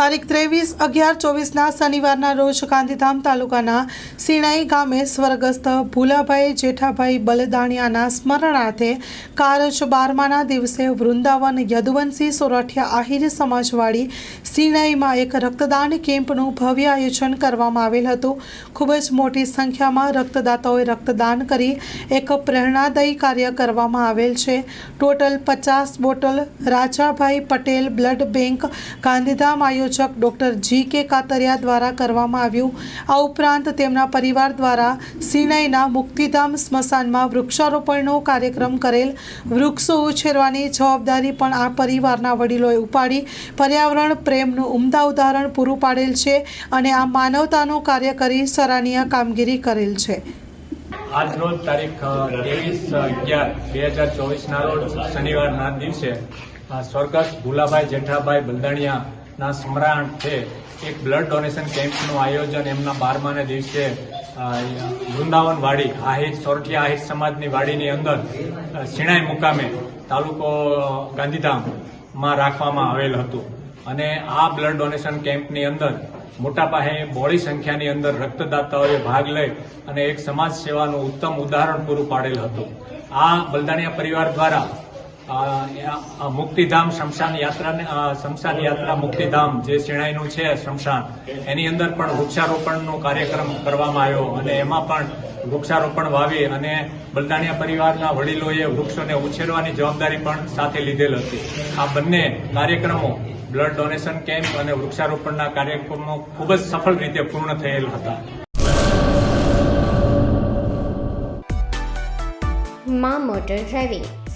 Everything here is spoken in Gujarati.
તારીખ ત્રેવીસ અગિયાર ચોવીસના શનિવારના રોજ ગાંધીધામ તાલુકાના સિણાઈ ગામે સ્વર્ગસ્થ ભૂલાભાઈ જેઠાભાઈ બલદાણિયાના સ્મરણાર્થે કારજ બારમાના દિવસે વૃંદાવન યદુવંશી સોરઠિયા આહિર સમાજવાળી સિણાઈમાં એક રક્તદાન કેમ્પનું ભવ્ય આયોજન કરવામાં આવેલ હતું. ખૂબ જ મોટી સંખ્યામાં રક્તદાતાઓએ રક્તદાન કરી એક પ્રેરણાદાયી કાર્ય કરવામાં આવેલ છે. ટોટલ પચાસ bottle Rajabhai Patel blood bank Gandhidham આયોજક ડૉક્ટર જી કે કાતરિયા દ્વારા કરવામાં આવ્યું. આ ઉપરાંત તેમના પરિવાર દ્વારા સિનાઈના મુક્તિધામ સ્મશાનમાં વૃક્ષારોપણનો કાર્યક્રમ કરેલ. વૃક્ષો ઉછેરવાની જવાબદારી પણ આ પરિવારના વડીલોએ ઉપાડી. પર્યાવરણ પ્રેમનું ઉમદા ઉદાહરણ પૂરું પાડેલ છે અને આ માનવતાનું કાર્ય કરી સરાહનીય કામગીરી કરેલ છે. આજ તારીખ ત્રેવીસ અગિયાર, બે હજાર ચોવીસના રોજ શનિવારના દિવસે સ્વર્ગસ્થ ભુલાભાઈ જેઠાભાઈ બલદાણિયાના છે. એક બ્લડ ડોનેશન કેમ્પનું આયોજન એમના બારમાને દિવસે વૃંદાવન વાડી આહિર, સોરઠિયા આહિર સમાજની વાડીની અંદર સિણાઈ મુકામે તાલુકો ગાંધીધામમાં રાખવામાં આવેલ હતું. અને આ બ્લડ ડોનેશન કેમ્પની અંદર મોટા પાયે બોડી સંખ્યાની અંદર રક્તદાતાઓએ ભાગ લઈ અને એક સમાજ સેવાનું ઉત્તમ ઉદાહરણ પૂરું પાડેલ હતું. આ બલદાણિયા પરિવાર દ્વારા મુક્તિધામ શમશાન યાત્રાને શમશાન યાત્રા મુક્તિધામ જે શિણાઈનું છે શમશાન, એની અંદર પણ વૃક્ષારોપણનો કાર્યક્રમ કરવામાં આવ્યો અને એમાં પણ વૃક્ષારોપણ વાવી અને બલદાણિયા પરિવારના વડીલોએ વૃક્ષોને ઉછેરવાની જવાબદારી પણ સાથે લીધેલ હતી. આ બંને કાર્યક્રમો બ્લડ ડોનેશન કેમ્પ અને વૃક્ષારોપણના કાર્યક્રમો ખૂબ જ સફળ રીતે પૂર્ણ થયેલ હતા. મા motor driving.